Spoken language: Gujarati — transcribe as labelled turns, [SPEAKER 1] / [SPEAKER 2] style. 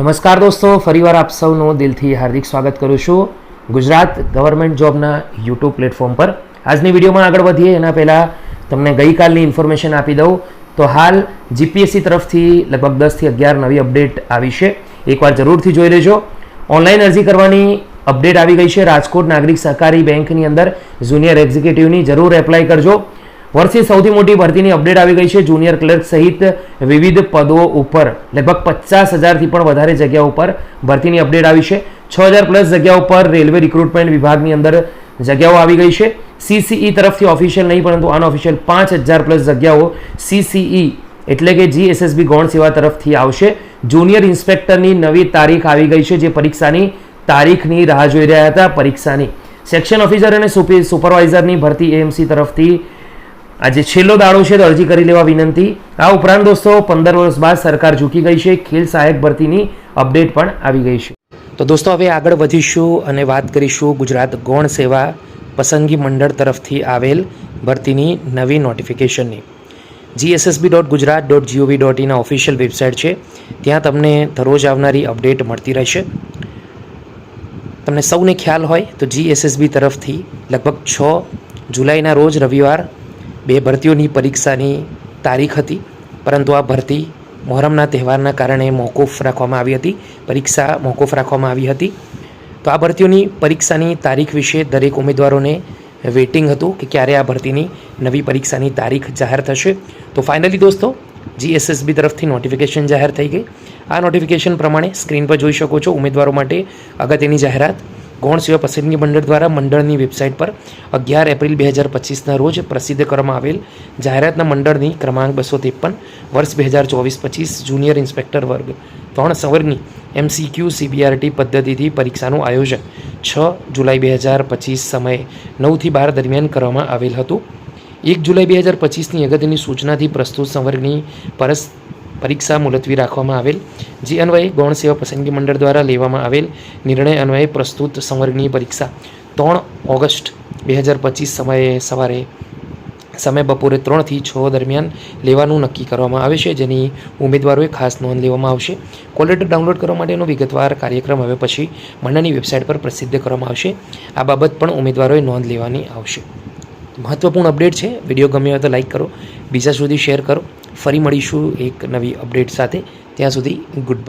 [SPEAKER 1] નમસ્કાર દોસ્તો, ફરીવાર આપ સૌનું દિલથી હાર્દિક સ્વાગત કરું છું ગુજરાત ગવર્મેન્ટ જોબના યુટ્યુબ પ્લેટફોર્મ પર. આજની વિડીયોમાં આગળ વધીએ. એના પહેલાં તમને ગઈકાલની ઇન્ફોર્મેશન આપી દઉં. તો હાલ જીપીએસસી તરફથી લગભગ દસથી અગિયાર નવી અપડેટ આવી છે. એકવાર જરૂરથી જોઈ લેજો. ઓનલાઈન અરજી કરવાની અપડેટ આવી ગઈ છે. રાજકોટ નાગરિક સહકારી બેંકની અંદર જુનિયર એક્ઝિક્યુટિવની જરૂર એપ્લાય કરજો. વર્ષની સૌથી મોટી ભરતીની અપડેટ આવી ગઈ છે. જુનિયર ક્લર્ક સહિત વિવિધ પદો ઉપર, લગભગ પચાસ હજારથી પણ વધારે જગ્યા ઉપર ભરતીની અપડેટ આવી છે. છ હજાર પ્લસ જગ્યા ઉપર રેલવે રિક્રુટમેન્ટ વિભાગની અંદર જગ્યાઓ આવી ગઈ છે. સીસીઈ તરફથી ઓફિશિયલ નહીં, પરંતુ અનઓફિશિયલ પાંચ હજાર પ્લસ જગ્યાઓ સીસીઈ એટલે કે જીએસએસબી ગૌણ સેવા તરફથી આવશે. જુનિયર ઇન્સ્પેક્ટરની નવી તારીખ આવી ગઈ છે, જે પરીક્ષાની તારીખની રાહ જોઈ રહ્યા હતા. પરીક્ષાની સેક્શન ઓફિસર અને સુપી સુપરવાઇઝરની ભરતી એએમસી તરફથી આજે છેલ્લો દાડો છે તો અરજી કરી લેવા વિનંતી. આ ઉપરાંત દોસ્તો, પંદર વર્ષ બાદ સરકાર ઝૂકી ગઈ છે. ખેલ સહાયક ભરતીની અપડેટ પણ આવી ગઈ છે. તો દોસ્તો, હવે આગળ વધીશું અને વાત કરીશું ગુજરાત ગૌણ સેવા પસંદગી મંડળ તરફથી આવેલ ભરતીની નવી નોટિફિકેશનની. GSSB dot Gujarat dot GOV dot in official website છે. ત્યાં તમને દરરોજ આવનારી અપડેટ મળતી રહેશે. તમને સૌને ખ્યાલ હોય તો જીએસએસબી તરફથી લગભગ છ જુલાઈના રોજ રવિવાર બે ભરતીઓની પરીક્ષાની તારીખ હતી, પરંતુ આ ભરતી મોહરમના તહેવારના કારણે મોકૂફ રાખવામાં આવી હતી, પરીક્ષા મોકૂફ રાખવામાં આવી હતી. તો આ ભરતીઓની પરીક્ષાની તારીખ વિશે દરેક ઉમેદવારોને વેઇટિંગ હતું કે ક્યારે આ ભરતીની નવી પરીક્ષાની તારીખ જાહેર થશે. તો ફાઇનલી દોસ્તો જીએસએસબી તરફથી નોટિફિકેશન જાહેર થઈ ગઈ. આ નોટિફિકેશન પ્રમાણે સ્ક્રીન પર જોઈ શકો છો ઉમેદવારો માટે અગત્યની જાહેરાત. ગૌણ સેવા પસંદગી મંડળ દ્વારા મંડળની વેબસાઇટ પર અગિયાર એપ્રિલ બે હજાર પચીસના રોજ પ્રસિદ્ધ કરવામાં આવેલ જાહેરાતના મંડળની ક્રમાંક બસો ત્રેપન, વર્ષ બે હજાર ચોવીસ પચીસ, જુનિયર ઇન્સ્પેક્ટર વર્ગ. ત્રણ સંવર્ગની એમસીક્યુ સીબીઆરટી પદ્ધતિથી પરીક્ષાનું આયોજન. છ જુલાઈ બે હજાર પચીસ સમયે નવથી બાર દરમિયાન કરવામાં આવેલ હતું. એક જુલાઈ બે હજાર પચીસની અગત્યની સૂચનાથી પ્રસ્તુત સંવર્ગની પરસ પરીક્ષા મુલતવી રાખવામાં આવેલ. જે અન્વયે ગૌણ સેવા પસંદગી મંડળ દ્વારા લેવામાં આવેલ નિર્ણય અન્વયે પ્રસ્તુત સંવર્ગની પરીક્ષા. ત્રણ ઓગસ્ટ બે હજાર પચીસ સમયે સવારે સમય બપોરે ત્રણથી છ દરમિયાન લેવાનું નક્કી કરવામાં આવે છે, જેની ઉમેદવારોએ ખાસ નોંધ લેવામાં આવશે. કોલેટર ડાઉનલોડ કરવા માટેનો વિગતવાર કાર્યક્રમ હવે પછી મંડળની વેબસાઇટ પર પ્રસિદ્ધ કરવામાં આવશે. આ બાબત પણ ઉમેદવારોએ નોંધ લેવાની આવશે. મહત્વપૂર્ણ અપડેટ છે. વીડિયો ગમ્યો હોય તો લાઇક કરો. બીજા સુધી શેર કરો. ફરી મળીશું એક નવી અપડેટ સાથે. ત્યાં સુધી ગુડ બાય